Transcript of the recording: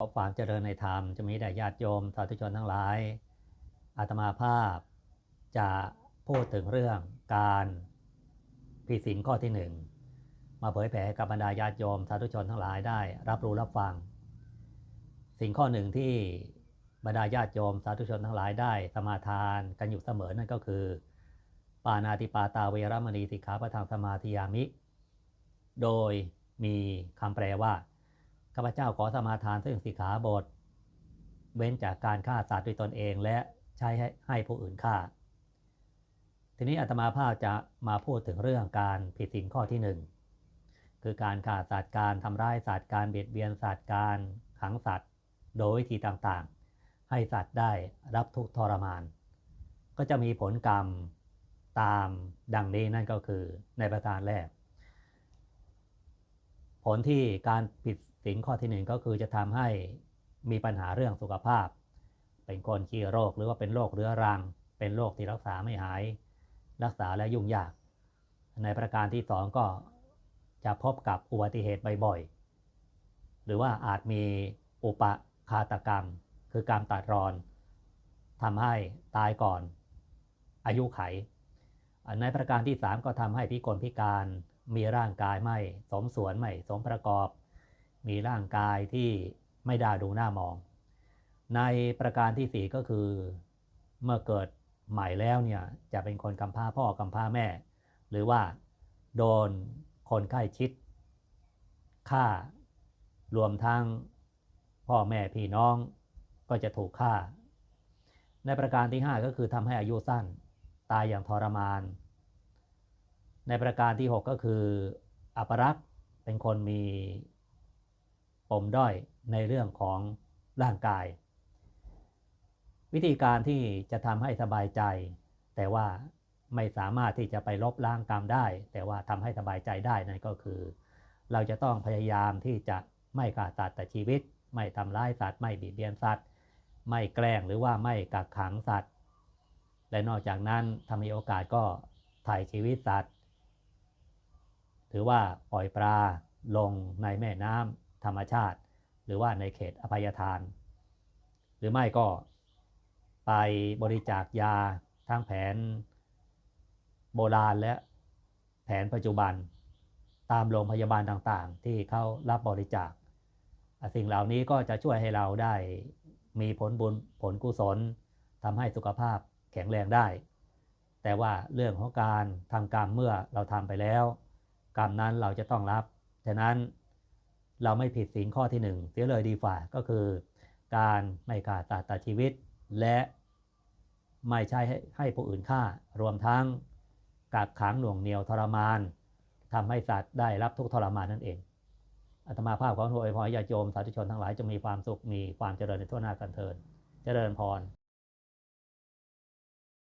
ขอความเจริญในธรรมจะมีแด่ญาติโยมสาธุชนทั้งหลาย อาตมาภาพจะพูดถึงเรื่องการผิดศีลข้อที่หนึ่งมาเผยแผ่กับบรรดาญาติโยมสาธุชนทั้งหลายได้รับรู้รับฟังสิ่งข้อหนึ่งที่บรรดาญาติโยมสาธุชนทั้งหลายได้สมาทานกันอยู่เสมอนั่นก็คือ ปานาติปาตาเวรมณีสิกขาประทังสมาธิยามิ โดยมีคำแปลว่า ข้าพเจ้าขอสมาทานซึ่งสิกขาบท เว้นจากการฆ่าสัตว์ด้วยตนเองและใช้ให้ใหผู้อื่นฆ่า ทีนี้อาตมาภาพจะมาพูดถึงเรื่องการผิดศีลข้อที่หนึ่งคือการฆ่าสัตว์การทำร้ายสัตว์การเบียดเบียนสัตว์การขังสัตว์ โดยวิธีต่างๆ ให้สัตว์ได้รับทุกทรมาน ก็จะมีผลกรรมตามดังนี้นั่นก็คือในประการแรก ผลที่การผิด ศีลข้อที่หนึ่งก็คือจะทำให้มีปัญหาเรื่องสุขภาพ เป็นคนขี้โรคหรือว่าเป็นโรคเรื้อรัง เป็นโรคที่รักษาไม่หาย รักษาและยุ่งยาก ในประการที่สองก็จะพบกับอุบัติเหตุบ่อยๆ หรือว่าอาจมีอุปคาตกรรม คือการตัดรอนทำให้ตายก่อน อายุไข ในประการที่ 3 ก็ทำให้พิกลพิการมีร่างกายไม่สมส่วนไม่สมประกอบ มีร่างกายที่ไม่ได้ดูหน้ามอง ในประการที่4ก็คือ เมื่อเกิดใหม่แล้วเนี่ยจะเป็นคนกำพร้าพ่อกำพร้าแม่ หรือว่าโดนคนใกล้ชิดฆ่ารวมทั้งพ่อแม่พี่น้องก็จะถูกฆ่า ในประการที่ 5 ก็คือทำให้อายุสั้นตายอย่างทรมาน ในประการที่ 6 ก็คืออัปรักษ์เป็นคนมี มด้อยในเรื่องของร่างกาย วิธีการที่จะทำให้สบายใจ แต่ว่าไม่สามารถที่จะไปลบล้างกรรมได้ แต่ว่าทำให้สบายใจได้นั่นก็คือ เราจะต้องพยายามที่จะไม่ฆ่าสัตว์แต่ชีวิต ไม่ทำร้ายสัตว์ไม่บีบเบียนสัตว์ ไม่แกล้งหรือว่าไม่กักขังสัตว์ และนอกจากนั้นถ้ามีโอกาสก็ถ่ายชีวิตสัตว์ ถือว่าปล่อยปลาลงในแม่น้ำ ธรรมชาติ หรือว่าในเขตอภัยทาน หรือไม่ก็ไปบริจาคยาทั้งแผนโบราณและแผนปัจจุบัน ตามโรงพยาบาลต่างๆ ที่เขารับบริจาค สิ่งเหล่านี้ก็จะช่วยให้เราได้มีผลบุญผลกุศลทำให้สุขภาพแข็งแรงได้ แต่ว่าเรื่องของการทำกรรมเมื่อเราทำไปแล้ว กรรมนั้นเราจะต้องรับ ฉะนั้น เราไม่ผิดศีลข้อที่หนึ่งเสียเลยดีฝ่าก็คือ การไม่ฆ่าสัตว์ตัดชีวิต และไม่ใช่ให้ให้ผู้อื่นฆ่ารวมทั้งกักขังหน่วงเหนียวทรมานทำให้สัตว์ได้รับทุกทรมานนั่นเองอาตมาภาพของโวยพรญาติโยมสาธุชนทั้งหลายจะมีความสุขมีความเจริญในทั่วหน้ากันเทินเจริญพร